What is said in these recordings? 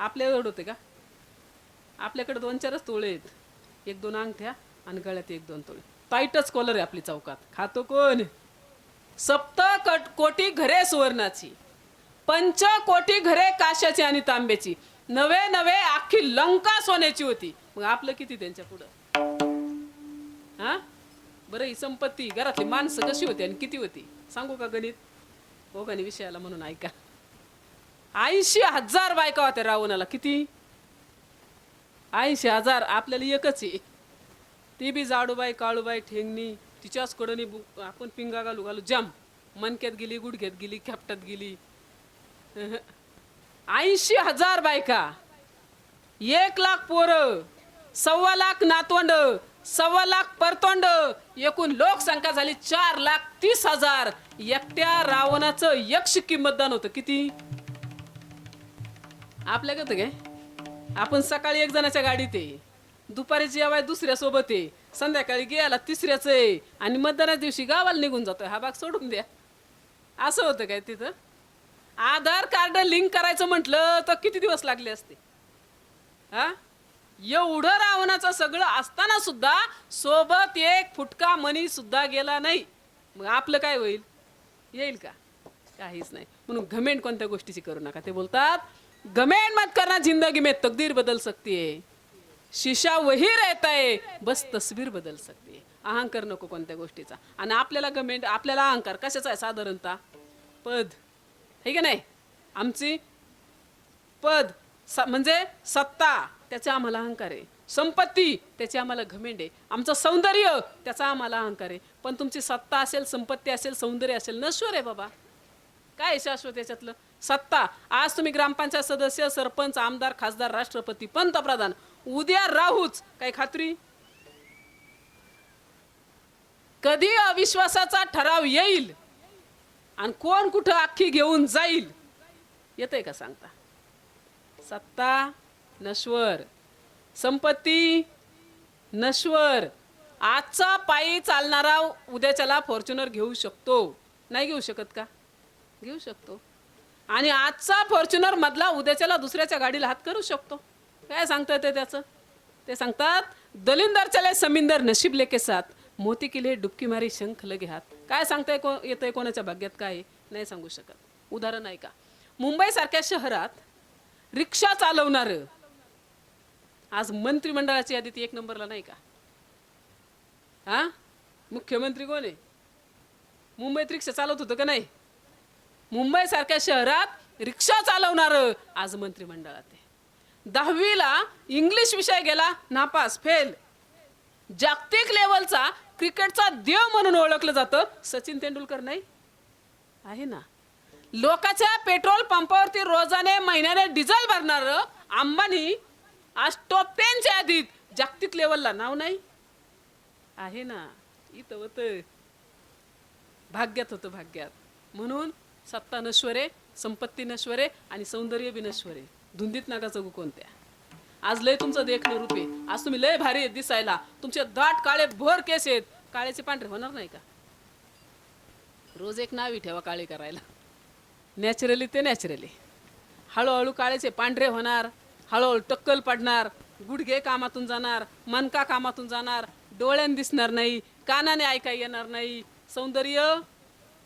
आपल्या एवढं होते का? आपल्याकडे दोन चारच तोळे आहेत. एक दोन अंगठ्या आणि गळ्यात एक दोन तोळे. टाईटच कॉलर आहे आपली चौकात. खातो कोण? सप्त कट कोटी घरे सुवर्णाची. पंच कोटी घरे काशाची आणि तांब्याची. नवे नवे अख्खी लंका सोन्याची होती. मग आपलं किती त्यांच्या पुढं? हा? बरं ही संपत्ती घरातली माणसं कशी होती आणि किती होती? सांगू का गणित? हो गणित विषयाला म्हणून ऐका. ऐंशी हजार बायका होत्या रावणाला. किती? ऐंशी हजार आपल्याला एकच आहे. ती बी जाडूबाई काळूबाई ठेंगणी तिच्याच कडनी आपण पिंगा घालू घालू जम. मनक्यात गेली गुडघ्यात गेली खेपटात गेली. ऐंशी हजार बायका. एक लाख पोरं सव्वा लाख नातवंड सव्वा लाख परतोंड. एकूण लोकसंख्या झाली चार लाख तीस हजार. एकट्या रावणाचं यक्ष मतदान होतं. किती? आपल्या कसं काय? आपण सकाळी एक जणाच्या गाडीत आहे. दुपारी जेवाय दुसऱ्या सोबत आहे. संध्याकाळी गेला तिसऱ्याच आहे. आणि मतदानाच्या दिवशी गावाला निघून जातोय. हा भाग सोडून द्या. असं होतं काय तिथं? आधार कार्ड लिंक करायचं म्हटलं तर किती दिवस लागले असते? हा? एवढं रावणाचं सगळं असताना सुद्धा सोबत एक फुटका मनी सुद्धा गेला नाही. मग आपलं काय होईल? येईल का? काहीच नाही. म्हणून घमेंट कोणत्या गोष्टीची करू नका. ते बोलतात गमेन मत करना जिंदगी में तकदीर बदल सकती है। शिशा वही रहता है बस तस्वीर बदल सकती है। अहंकार नको कोणत्या गोष्टीचा. आणि आपल्याला गमेंट आपल्याला अहंकार कशाचा आहे साधारणतः? पद. हे का नाही? आमची पद स- म्हणजे सत्ता त्याचा आम्हाला अहंकार आहे. संपत्ती त्याचे आम्हाला घमेंड आहे. आमचं सौंदर्य त्याचा आम्हाला अहंकार आहे. पण तुमची सत्ता असेल संपत्ती असेल सौंदर्य असेल नश्वर आहे बाबा. काय आहे शाश्वत याच्यातलं? सत्ता. आज तुम्ही ग्रामपंचायत सदस्य सरपंच आमदार खासदार राष्ट्रपती पंतप्रधान. उद्या राहूच. काही खात्री? कधी अविश्वासाचा ठराव येईल? आणि कोण कुठं अख्खी घेऊन जाईल? येतंय का सांगता? सत्ता नश्वर. संपत्ती नश्वर. आजचा पायी चालणारा उद्याच्याला फॉर्च्युनर घेऊ शकतो. नाही घेऊ शकत का? घेऊ शकतो. आणि आजचा फॉर्च्युनर मधला उद्याच्याला दुसऱ्याच्या गाडीला हात करू शकतो. काय सांगता येते त्याचं? ते सांगतात दलिंदर चले समिंदर नशीब लेके साथ मोती किले डुबकी मारी शंख लगे हात काय सांगताय को येतंय कोणाच्या भाग्यात काय नाही सांगू शकत. उदाहरण आहे का मुंबईसारख्या शहरात रिक्षा चालवणार आज मंत्रिमंडळाची यादीत एक नंबरला नाही का? हा? मुख्यमंत्री कोण आहे? मुंबईत रिक्षा चालवत होतं का नाही? मुंबईसारख्या शहरात रिक्षा चालवणार आज मंत्रिमंडळात आहे. दहावीला इंग्लिश विषय गेला नापास फेल. जागतिक लेवलचा क्रिकेटचा देव म्हणून ओळखलं जातं. सचिन तेंडुलकर नाही? आहे ना. लोकाच्या पेट्रोल पंपावरती रोजाने महिन्याने डिझेल भरणार अंबानी आज टॉप टेनच्या यादीत जागतिक लेवलला नाव नाही? आहे ना. इथं होतं. भाग्यात होतं भाग्यात. म्हणून सत्ता नश्वरे संपत्ती नश्वरे आणि सौंदर्य बी नश्वरे. धुंदीत नाका जगू कोणत्या. आज लय तुमचं देखणं रूप. आहे आज तुम्ही लय भारी आहेत दिसायला. तुमचे दाट काळे भर केस आहेत. काळेचे पांढरे होणार नाही का? रोज एक नावी ठेवा काळे करायला. नॅचरली ते नॅचरली हळूहळू काळेचे पांढरे होणार. हळूहळू टक्कल पडणार. गुडघे कामातून जाणार. मनका कामातून जाणार. डोळ्यान दिसणार नाही. कानाने ऐकाय येणार नाही. सौंदर्य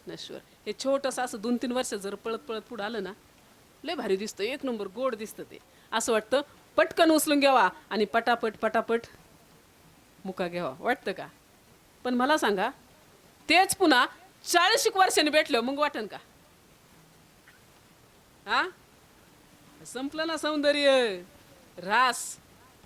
नश्वर हे छोटंसं असं दोन तीन वर्ष जर पळत पळत पुढं आलं ना लय भारी दिसतं. एक नंबर गोड दिसतं ते. असं वाटतं पटकन उचलून घ्यावा आणि पटापट पटापट मुका घ्यावा. वाटतं का? पण मला सांगा तेच पुन्हा चाळीस वर्षाने वर्षांनी भेटलं मग वाटन का? हा? संपलं ना सौंदर्य. रास.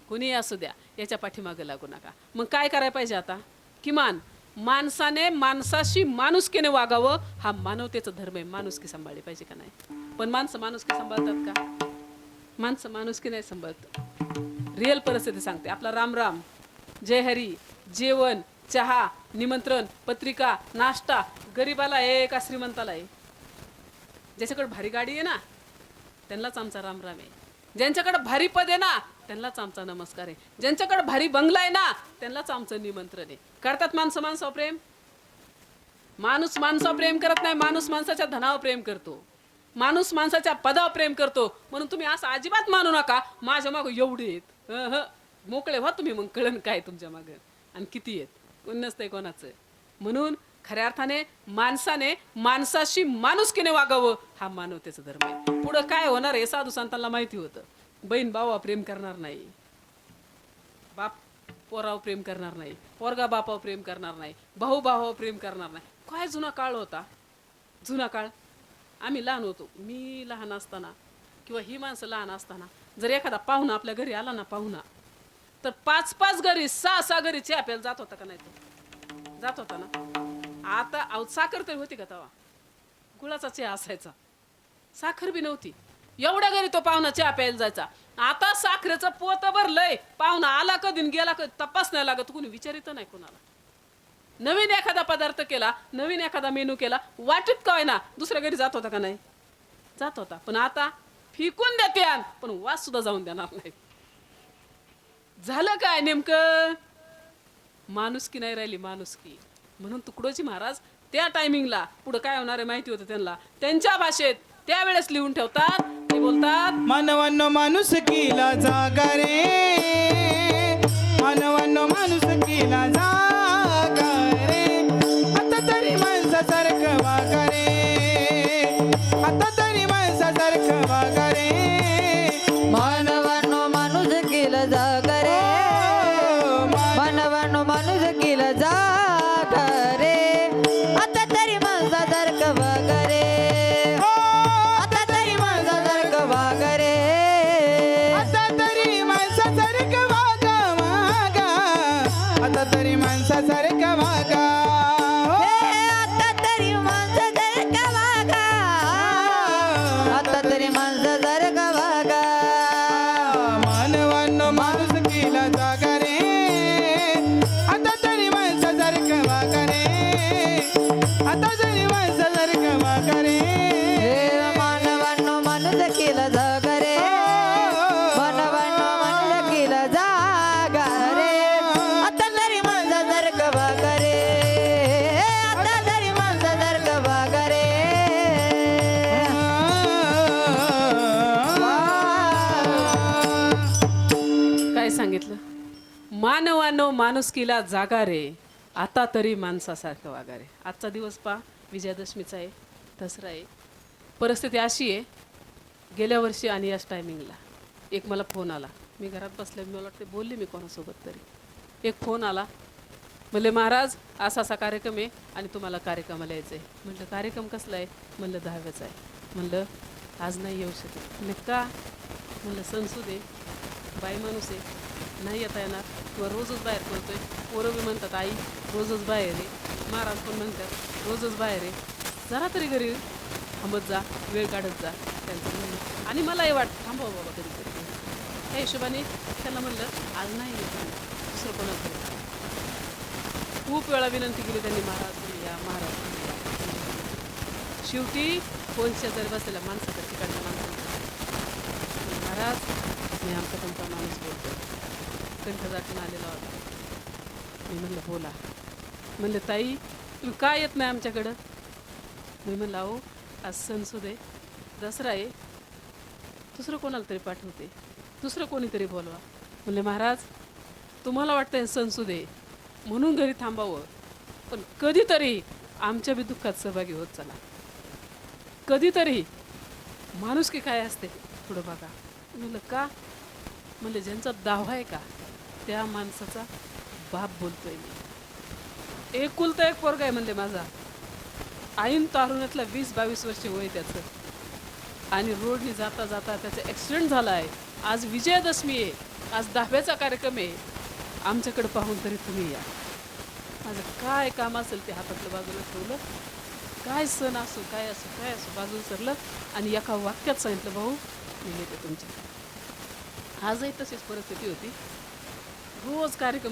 कुणी असू द्या याच्या पाठीमागं लागू नका. मग काय करायला पाहिजे आता? किमान माणसाने माणसाशी माणुसकीने वागावं हा मानवतेचा धर्म आहे. माणुसकी सांभाळली पाहिजे का नाही? पण माणसं माणुसकी सांभाळतात का? माणसं माणुसकी नाही सांभाळत. रिअल परिस्थिती सांगते. आपला राम राम जय हरी जेवण चहा निमंत्रण पत्रिका नाश्ता गरीबाला आहे का श्रीमंताला आहे. ज्याच्याकडे भारी गाडी आहे ना त्यांनाच आमचा राम राम आहे. ज्यांच्याकडे भारी पद आहे ना त्यांनाच आमचा नमस्कार आहे. ज्यांच्याकडे भारी बंगला आहे ना त्यांनाच आमचं निमंत्रण आहे. करतात माणसं माणसावर प्रेम? माणूस माणसावर प्रेम करत नाही माणूस माणसाच्या धनावर प्रेम करतो. माणूस माणसाच्या पदावर प्रेम करतो. म्हणून तुम्ही असं अजिबात मानू नका. माझ्या मागं एवढे आहेत. मोकळे व्हा तुम्ही मग कळण काय तुमच्या मागं. आणि किती आहेत? कोण नसतंय कोणाचं? म्हणून खऱ्या अर्थाने माणसाने माणसाशी माणुसकीने वागावं हा मानवतेचा धर्म आहे. पुढं काय होणार आहे साधू संतांना माहिती होतं. बहीण भावा प्रेम करणार नाही. बाप पोरावर प्रेम करणार नाही. पोरगा बापावर प्रेम करणार नाही. भाऊ भावावर प्रेम करणार नाही. काय जुना काळ होता? जुना काळ? आम्ही लहान होतो. मी लहान असताना किंवा ही माणसं लहान असताना जर एखादा पाहुणा आपल्या घरी आला ना पाहुणा तर पाच पाच घरी सहा सहा घरी चहा प्यायला जात होता का नाही तो? जात होता ना? आता अहो, साखर तरी होती का तेव्हा गुळाचा चहा असायचा. साखर बी नव्हती. एवढ्या घरी तो पाहुणा चहा प्यायला जायचा. आता साखरेचं पोत भरलंय. पाहुणा आला कधी न गेला कधी तपास नाही लागत. कुणी विचारित नाही कोणाला. नवीन एखादा पदार्थ केला नवीन एखादा मेनू केला वाटत काय ना दुसऱ्या घरी जात होता का नाही? जात होता. पण आता फिकून देते पण वास सुद्धा जाऊन देणार नाही. झालं काय नेमकं? माणुसकी नाही राहिली माणुसकी. म्हणून तुकडोजी महाराज त्या टायमिंगला पुढं काय होणार आहे माहिती होतं त्यांना. त्यांच्या भाषेत त्यावेळेस लिहून ठेवतात ते बोलतात? मानवांनो माणूस केला जागा रे. मानवांनो माणूस केला जागा रे. आता तरी माणसासारखं वागा रे. आता तरी माणसासारखं वागा रे. मानवांनो माणूस केलं जाग रे. मानवांनो मानवानो माणुसकीला जागा रे. आता तरी माणसासारखं वागा रे. आजचा दिवस पा विजयादशमीचा आहे दसरा आहे. परिस्थिती अशी आहे गेल्या वर्षी आणि याच टायमिंगला एक मला फोन आला. मी घरात बसले मला वाटते बोलले मी कोणासोबत तरी. एक फोन आला. म्हणले महाराज असा असा कार्यक्रम आहे आणि तुम्हाला कार्यक्रमाला यायचं आहे म्हटलं कार्यक्रम कसला आहे? म्हणलं दहाव्याचा आहे. म्हणलं आज नाही येऊ शकत. म्हणलं का? म्हणलं संसू दे बाई माणूस आहे. नाही येता येणार. किंवा रोजच बाहेर पडतोय पोरं बी म्हणतात आई रोजच बाहेर आहे. महाराज पण म्हणतात रोजच बाहेर आहे. जरा तरी घरी थांबत जा वेळ काढत जा त्यांचं म्हणणं आणि मलाही वाटतं थांबवा हो बाबा कधीतरी त्या हिशोबाने त्यांना म्हणलं आज नाही दुसरं कोणाला खूप वेळा विनंती केली त्यांनी महाराज या महाराज शेवटी फोन शेजारी बसलेल्या माणसाकडे तिकडच्या माणसाकडे महाराज मी आमचा तुमचा माणूस बोलतो कंठ आलेला होता. मी म्हणलं हो बोला म्हणलं ताई तुम्ही काय येत नाही आमच्याकडं? मी म्हणलं अहो आज सणसूद आहे. दसरा आहे. दुसरं कोणाला तरी पाठवते. दुसरं कोणीतरी बोलवा. म्हणले महाराज तुम्हाला वाटतं सणसूद आहे. म्हणून घरी थांबावं. पण कधीतरी आमच्या बी दुःखात सहभागी होत चला. कधीतरी माणुसकी काय असते थोडं बघा. म्हणलं का? म्हणजे ज्यांचा दावा आहे का? त्या माणसाचा बाप बोलतोय मी. एकुलता एक पोरगा आहे म्हणले माझा. आईन तारुण्यातला वीस बावीस वर्षे वय त्याचं. आणि रोडनी जाता जाता त्याचा ॲक्सिडेंट झाला आहे आज विजयादशमी आहे. आज दहाव्याचा कार्यक्रम आहे. आमच्याकडे पाहून तरी तुम्ही या. माझं काय काम असेल ते हातातलं बाजूला ठेवलं. काय सण असो काय असो काय असो बाजूला सरलं आणि एका वाक्यात सांगितलं भाऊ मी येते तुमच्या आजही तशीच परिस्थिती होती. रोज कार्यक्रम